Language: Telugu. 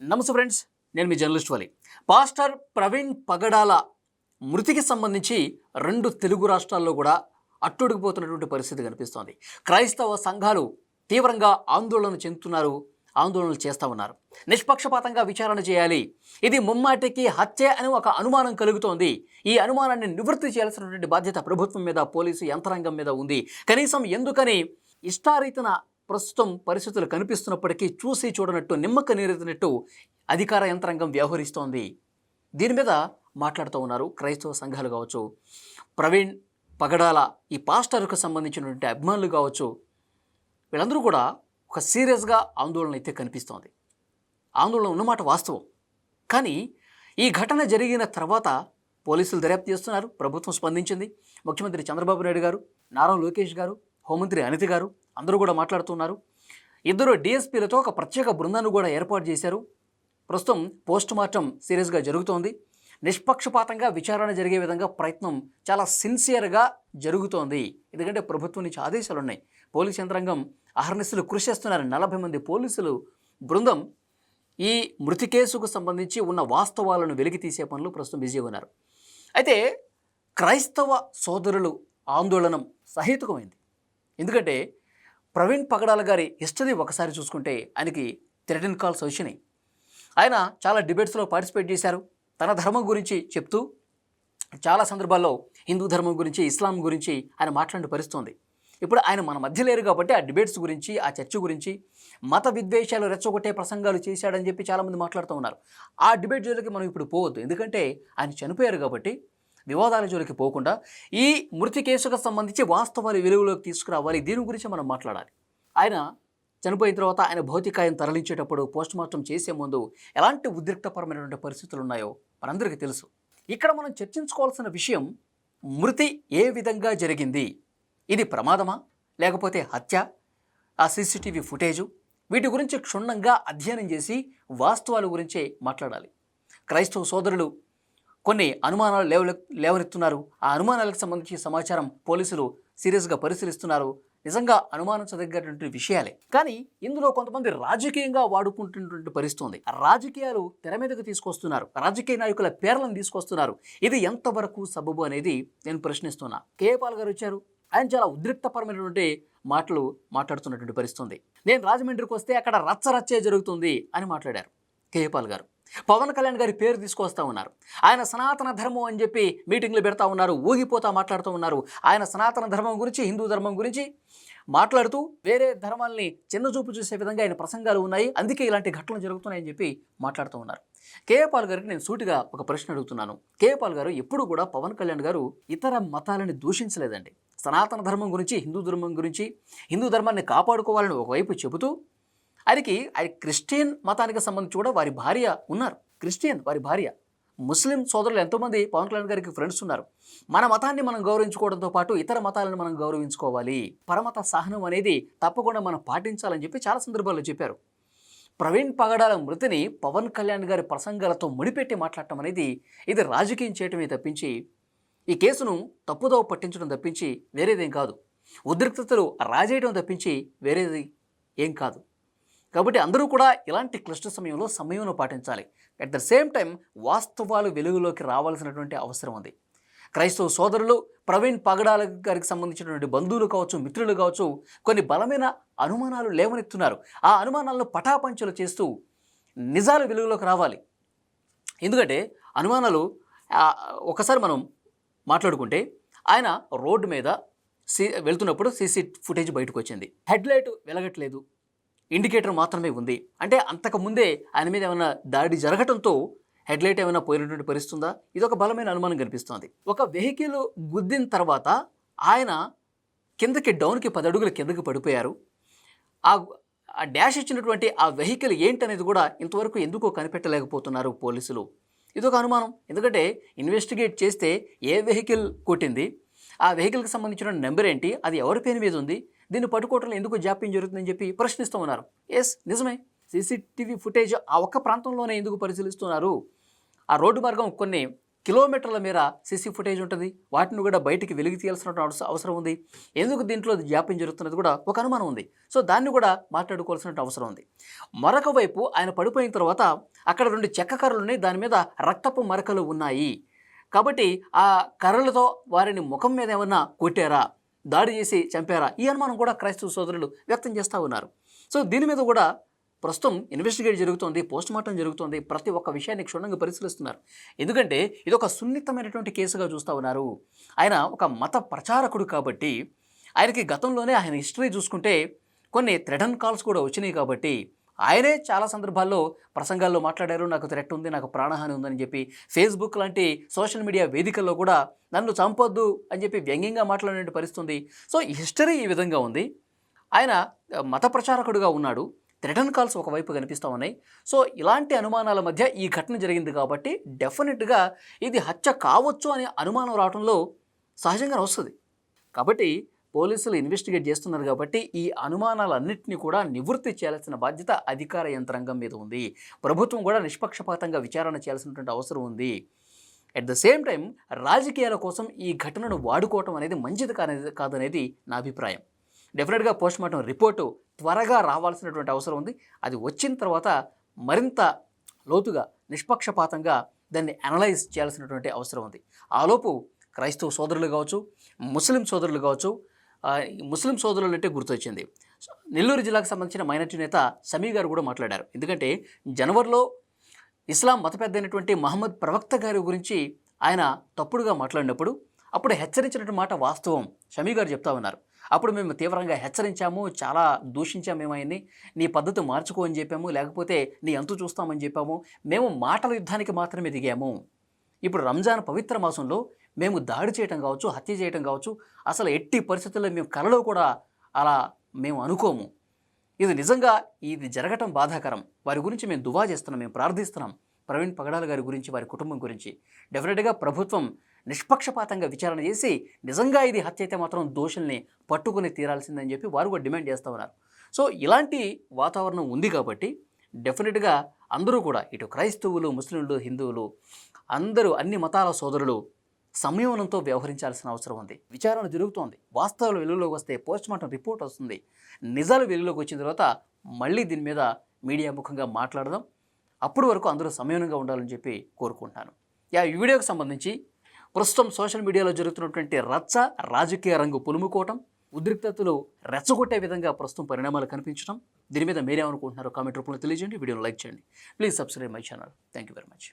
నమస్తే ఫ్రెండ్స్ నేను మీ జర్నలిస్ట్ వాలి. పాస్టర్ ప్రవీణ్ పగడాల మృతికి సంబంధించి రెండు తెలుగు రాష్ట్రాల్లో కూడా అట్టుడికిపోతున్నటువంటి పరిస్థితి కనిపిస్తోంది. క్రైస్తవ సంఘాలు తీవ్రంగా ఆందోళన చెందుతున్నారు ఆందోళనలు చేస్తూ ఉన్నారు. నిష్పక్షపాతంగా విచారణ చేయాలి. ఇది ముమ్మాటికి హత్య అని ఒక అనుమానం కలుగుతోంది. ఈ అనుమానాన్ని నివృత్తి చేయాల్సినటువంటి బాధ్యత ప్రభుత్వం మీద పోలీసు యంత్రాంగం మీద ఉంది. కనీసం ఎందుకని ఇష్టారీతన ప్రస్తుతం పరిస్థితులు కనిపిస్తున్నప్పటికీ చూసి చూడనట్టు నిమ్మక నీరెత్తినట్టు అధికార యంత్రాంగం వ్యవహరిస్తోంది. దీని మీద మాట్లాడుతూ ఉన్నారు క్రైస్తవ సంఘాలు కావచ్చు ప్రవీణ్ పగడాల ఈ పాస్టర్కు సంబంధించినటువంటి అభిమానులు కావచ్చు. వీళ్ళందరూ కూడా ఒక సీరియస్గా ఆందోళన అయితే కనిపిస్తోంది. ఆందోళన ఉన్నమాట వాస్తవం. కానీ ఈ ఘటన జరిగిన తర్వాత పోలీసులు దర్యాప్తు చేస్తున్నారు ప్రభుత్వం స్పందించింది. ముఖ్యమంత్రి చంద్రబాబు నాయుడు గారు నారా లోకేష్ గారు హోంమంత్రి అనిత గారు అందరూ కూడా మాట్లాడుతున్నారు. ఇద్దరు డిఎస్పీలతో ఒక ప్రత్యేక బృందాన్ని కూడా ఏర్పాటు చేశారు. ప్రస్తుతం పోస్ట్ మార్టం సీరియస్గా జరుగుతోంది. నిష్పక్షపాతంగా విచారణ జరిగే విధంగా ప్రయత్నం చాలా సిన్సియర్గా జరుగుతోంది. ఎందుకంటే ప్రభుత్వం నుంచి ఆదేశాలు ఉన్నాయి పోలీస్ యంత్రాంగం అహర్నిశలు కృషి చేస్తున్నారు. నలభై మంది పోలీసులు బృందం ఈ మృతి కేసుకు సంబంధించి ఉన్న వాస్తవాలను వెలికి తీసే పనులు ప్రస్తుతం బిజీగా ఉన్నారు. అయితే క్రైస్తవ సోదరులు ఆందోళనం సహేతుకమైంది. ఎందుకంటే ప్రవీణ్ పగడాల గారి హిస్టరీ ఒకసారి చూసుకుంటే ఆయనకి థ్రెటన్ కాల్స్ వచ్చినాయి. ఆయన చాలా డిబేట్స్లో పార్టిసిపేట్ చేశారు. తన ధర్మం గురించి చెప్తూ చాలా సందర్భాల్లో హిందూ ధర్మం గురించి ఇస్లాం గురించి ఆయన మాట్లాడిన పరిస్థితుంది. ఇప్పుడు ఆయన మన మధ్య లేరు కాబట్టి ఆ డిబేట్స్ గురించి ఆ చర్చ గురించి మత విద్వేషాలు రెచ్చగొట్టే ప్రసంగాలు చేశాడని చెప్పి చాలామంది మాట్లాడుతూ ఉన్నారు. ఆ డిబేట్ జోలికి మనం ఇప్పుడు పోవద్దు. ఎందుకంటే ఆయన చనిపోయారు కాబట్టి వివాదాల జోలికి పోకుండా ఈ మృతి కేసుకు సంబంధించి వాస్తవాలు వెలుగులోకి తీసుకురావాలి. దీని గురించి మనం మాట్లాడాలి. ఆయన చనిపోయిన తర్వాత ఆయన భౌతికాయం తరలించేటప్పుడు పోస్ట్ మార్టం చేసే ముందు ఎలాంటి ఉద్రిక్తపరమైనటువంటి పరిస్థితులు ఉన్నాయో మనందరికీ తెలుసు. ఇక్కడ మనం చర్చించుకోవాల్సిన విషయం మృతి ఏ విధంగా జరిగింది? ఇది ప్రమాదమా? లేకపోతే హత్య? ఆ సీసీటీవీ ఫుటేజు? వీటి గురించి క్షుణ్ణంగా అధ్యయనం చేసి వాస్తవాల గురించే మాట్లాడాలి. క్రైస్తవ సోదరులు కొన్ని అనుమానాలు లేవ లేవనెత్తున్నారు. ఆ అనుమానాలకు సంబంధించి సమాచారం పోలీసులు సీరియస్గా పరిశీలిస్తున్నారు. నిజంగా అనుమానించదగ్గటువంటి విషయాలే. కానీ ఇందులో కొంతమంది రాజకీయంగా వాడుకుంటున్నటువంటి పరిస్థితి ఉంది రాజకీయాలు తెర మీదకు తీసుకొస్తున్నారు. రాజకీయ నాయకుల పేర్లను తీసుకొస్తున్నారు. ఇది ఎంతవరకు సబబు అనేది నేను ప్రశ్నిస్తున్నా. కే. పాల్ గారు వచ్చారు. ఆయన చాలా ఉద్రిక్తపరమైనటువంటి మాటలు మాట్లాడుతున్నటువంటి పరిస్థితి ఉంది నేను రాజమండ్రికి వస్తే అక్కడ రచ్చరచ్చే జరుగుతుంది అని మాట్లాడారు. కేపాల్ గారు. పవన్ కళ్యాణ్ గారి పేరు తీసుకొస్తా ఉన్నారు. ఆయన సనాతన ధర్మం అని చెప్పి మీటింగ్లు పెడతా ఉన్నారు ఊగిపోతా మాట్లాడుతూ ఉన్నారు. ఆయన సనాతన ధర్మం గురించి హిందూ ధర్మం గురించి మాట్లాడుతూ వేరే ధర్మాల్ని చిన్నచూపు చూసే విధంగా ఆయన ప్రసంగాలు ఉన్నాయి. అందుకే ఇలాంటి ఘటనలు జరుగుతున్నాయని చెప్పి మాట్లాడుతూ ఉన్నారు. కేపాల్ గారికి నేను సూటిగా ఒక ప్రశ్న అడుగుతున్నాను. కేపాల్ గారు ఎప్పుడు కూడా పవన్ కళ్యాణ్ గారు ఇతర మతాలని దూషించలేదండి. సనాతన ధర్మం గురించి హిందూ ధర్మం గురించి హిందూ ధర్మాన్ని కాపాడుకోవాలని ఒకవైపు చెబుతూ ఆయనకి ఆయన క్రిస్టియన్ మతానికి సంబంధించి కూడా వారి భార్య ఉన్నారు. క్రిస్టియన్ వారి భార్య. ముస్లిం సోదరులు ఎంతోమంది పవన్ కళ్యాణ్ గారికి ఫ్రెండ్స్ ఉన్నారు. మన మతాన్ని మనం గౌరవించుకోవడంతో పాటు ఇతర మతాలను మనం గౌరవించుకోవాలి. పరమత సహనం అనేది తప్పకుండా మనం పాటించాలని చెప్పి చాలా సందర్భాల్లో చెప్పారు. ప్రవీణ్ పగడాల మృతిని పవన్ కళ్యాణ్ గారి ప్రసంగాలతో ముడిపెట్టి మాట్లాడటం అనేది ఇది రాజకీయం చేయటమే తప్పించి ఈ కేసును తప్పుదోవ పట్టించడం తప్పించి వేరేదేం కాదు. ఉద్రిక్తతలు రాజేయడం తప్పించి వేరేది ఏం కాదు. కాబట్టి అందరూ కూడా ఇలాంటి క్లిష్ట సమయంలో సమయంను పాటించాలి. అట్ ద సేమ్ టైం వాస్తవాలు వెలుగులోకి రావాల్సినటువంటి అవసరం ఉంది. క్రైస్తవ సోదరులు ప్రవీణ్ పగడాల గారికి సంబంధించినటువంటి బంధువులు కావచ్చు మిత్రులు కావచ్చు కొన్ని బలమైన అనుమానాలు లేవనెత్తున్నారు. ఆ అనుమానాలను పటాపంచలు చేస్తూ నిజాలు వెలుగులోకి రావాలి. ఎందుకంటే అనుమానాలు ఒకసారి మనం మాట్లాడుకుంటే ఆయన రోడ్డు మీద సీ వెళ్తున్నప్పుడు సీసీ ఫుటేజ్ బయటకు వచ్చింది. హెడ్లైట్ వెలగట్లేదు. ఇండికేటర్ మాత్రమే ఉంది. అంటే అంతకుముందే ఆయన మీద ఏమైనా దాడి జరగటంతో హెడ్లైట్ ఏమైనా పోయినటువంటి పరిస్థితి ఉందా ఇది ఒక బలమైన అనుమానం కనిపిస్తోంది. ఒక వెహికల్ గుద్దిన తర్వాత ఆయన కిందకి డౌన్కి పది అడుగులు కిందకి పడిపోయారు. ఆ ఆ ఇచ్చినటువంటి ఆ వెహికల్ ఏంటనేది కూడా ఇంతవరకు ఎందుకో కనిపెట్టలేకపోతున్నారు పోలీసులు. ఇదొక అనుమానం. ఎందుకంటే ఇన్వెస్టిగేట్ చేస్తే ఏ వెహికల్ కొట్టింది? ఆ వెహికల్కి సంబంధించిన నెంబర్ ఏంటి? అది ఎవరి పేరు మీద ఉంది? దీన్ని పట్టుకోవటంలో ఎందుకు జాప్యం జరుగుతుందని చెప్పి ప్రశ్నిస్తూ ఉన్నారు ఎస్ నిజమే. సీసీటీవీ ఫుటేజ్ ఆ ఒక్క ప్రాంతంలోనే ఎందుకు పరిశీలిస్తున్నారు? ఆ రోడ్డు మార్గం కొన్ని కిలోమీటర్ల మేర సీసీ ఫుటేజ్ ఉంటుంది. వాటిని కూడా బయటికి వెలికి తీయాల్సిన అవస- అవసరం ఉంది. ఎందుకు దీంట్లో జాప్యం జరుగుతున్నది కూడా ఒక అనుమానం ఉంది. సో దాన్ని కూడా మాట్లాడుకోవాల్సిన అవసరం ఉంది. మరొక వైపు ఆయన పడిపోయిన తర్వాత అక్కడ రెండు చెక్క కర్రలు ఉన్నాయి. దాని మీద రక్తపు మరకలు ఉన్నాయి. కాబట్టి ఆ కర్రలతో వారిని ముఖం మీద ఏమన్నా కొట్టారా? దాడి చేసి చంపారా? ఈ అనుమానం కూడా క్రైస్తవ సోదరులు వ్యక్తం చేస్తూ ఉన్నారు. సో దీని మీద కూడా ప్రస్తుతం ఇన్వెస్టిగేట్ జరుగుతోంది పోస్ట్ మార్టం జరుగుతోంది. ప్రతి ఒక్క విషయాన్ని క్షుణ్ణంగా పరిశీలిస్తున్నారు. ఎందుకంటే ఇది ఒక సున్నితమైనటువంటి కేసుగా చూస్తూ ఉన్నారు. ఆయన ఒక మత ప్రచారకుడు కాబట్టి ఆయనకి గతంలోనే ఆయన హిస్టరీ చూసుకుంటే కొన్ని థ్రెటన్ కాల్స్ కూడా వచ్చినాయి కాబట్టి ఆయనే చాలా సందర్భాల్లో ప్రసంగాల్లో మాట్లాడారు నాకు థ్రెట్ ఉంది నాకు ప్రాణహాని ఉందని చెప్పి ఫేస్బుక్ లాంటి సోషల్ మీడియా వేదికల్లో కూడా నన్ను చంపొద్దు అని చెప్పి వ్యంగ్యంగా మాట్లాడే పరిస్థితుంది. సో హిస్టరీ ఈ విధంగా ఉంది. ఆయన మత ప్రచారకుడుగా ఉన్నాడు. థ్రెటన్ కాల్స్ ఒకవైపు కనిపిస్తూ ఉన్నాయి. సో ఇలాంటి అనుమానాల మధ్య ఈ ఘటన జరిగింది కాబట్టి డెఫినెట్గా ఇది హత్య కావచ్చు అనే అనుమానం రావడంలో సహజంగా వస్తుంది. కాబట్టి పోలీసులు ఇన్వెస్టిగేట్ చేస్తున్నారు కాబట్టి ఈ అనుమానాలన్నింటినీ కూడా నివృత్తి చేయాల్సిన బాధ్యత అధికార యంత్రాంగం మీద ఉంది. ప్రభుత్వం కూడా నిష్పక్షపాతంగా విచారణ చేయాల్సినటువంటి అవసరం ఉంది. అట్ ద సేమ్ టైం రాజకీయాల కోసం ఈ ఘటనను వాడుకోవటం అనేది మంచిది కానేది కాదనేది నా అభిప్రాయం. డెఫినెట్గా పోస్ట్ మార్టం రిపోర్టు త్వరగా రావాల్సినటువంటి అవసరం ఉంది. అది వచ్చిన తర్వాత మరింత లోతుగా నిష్పక్షపాతంగా దాన్ని అనలైజ్ చేయాల్సినటువంటి అవసరం ఉంది. ఆలోపు క్రైస్తవ సోదరులు కావచ్చు ముస్లిం సోదరులు కావచ్చు ముస్లిం సోదరులు అంటే గుర్తొచ్చింది. నెల్లూరు జిల్లాకు సంబంధించిన మైనార్టీ నేత సమీ గారు కూడా మాట్లాడారు. ఎందుకంటే జనవరిలో ఇస్లాం మత పెద్ద అయినటువంటి మహమ్మద్ ప్రవక్త గారి గురించి ఆయన తప్పుడుగా మాట్లాడినప్పుడు అప్పుడు హెచ్చరించినటువంటి మాట వాస్తవం షమీ గారు చెప్తా ఉన్నారు. అప్పుడు మేము తీవ్రంగా హెచ్చరించాము చాలా దూషించాము మేము ఆయన్ని నీ పద్ధతి మార్చుకో అని చెప్పాము లేకపోతే నీ అంతు చూస్తామని చెప్పాము మేము మాటల యుద్ధానికి మాత్రమే దిగాము. ఇప్పుడు రంజాన్ పవిత్ర మాసంలో మేము దాడి చేయటం కావచ్చు హత్య చేయటం కావచ్చు అసలు ఎట్టి పరిస్థితుల్లో మేము కలలో కూడా అలా మేము అనుకోము. ఇది నిజంగా ఇది జరగటం బాధాకరం. వారి గురించి మేము దువా చేస్తున్నాం మేము ప్రార్థిస్తున్నాం. ప్రవీణ్ పగడాల గారి గురించి వారి కుటుంబం గురించి. డెఫినెట్గా ప్రభుత్వం నిష్పక్షపాతంగా విచారణ చేసి నిజంగా ఇది హత్య అయితే మాత్రం దోషుల్ని పట్టుకుని తీరాల్సిందని చెప్పి వారు కూడా డిమాండ్ చేస్తూ ఉన్నారు. సో ఇలాంటి వాతావరణం ఉంది కాబట్టి డెఫినెట్గా అందరూ కూడా ఇటు క్రైస్తవులు ముస్లింలు హిందువులు అందరూ అన్ని మతాల సోదరులు సంయమనంతో వ్యవహరించాల్సిన అవసరం ఉంది. విచారణ జరుగుతోంది. వాస్తవాలు వెలుగులోకి వస్తే పోస్ట్ మార్టం రిపోర్ట్ వస్తుంది. నిజాలు వెలుగులోకి వచ్చిన తర్వాత మళ్ళీ దీని మీద మీడియా ముఖంగా మాట్లాడదాం. అప్పటి వరకు అందరూ సంయమనంగా ఉండాలని చెప్పి కోరుకుంటాను. యా ఈ వీడియోకి సంబంధించి ప్రస్తుతం సోషల్ మీడియాలో జరుగుతున్నటువంటి రచ్చ రాజకీయ రంగు పులుముకోవటం ఉద్రిక్తతలు రెచ్చగొట్టే విధంగా ప్రస్తుతం పరిణామాలు కనిపించడం దీని మీద మీరేమనుకుంటున్నారో కామెంట్ రూపంలో తెలియజేయండి. వీడియోని లైక్ చేయండి. Please subscribe my channel. Thank you very much.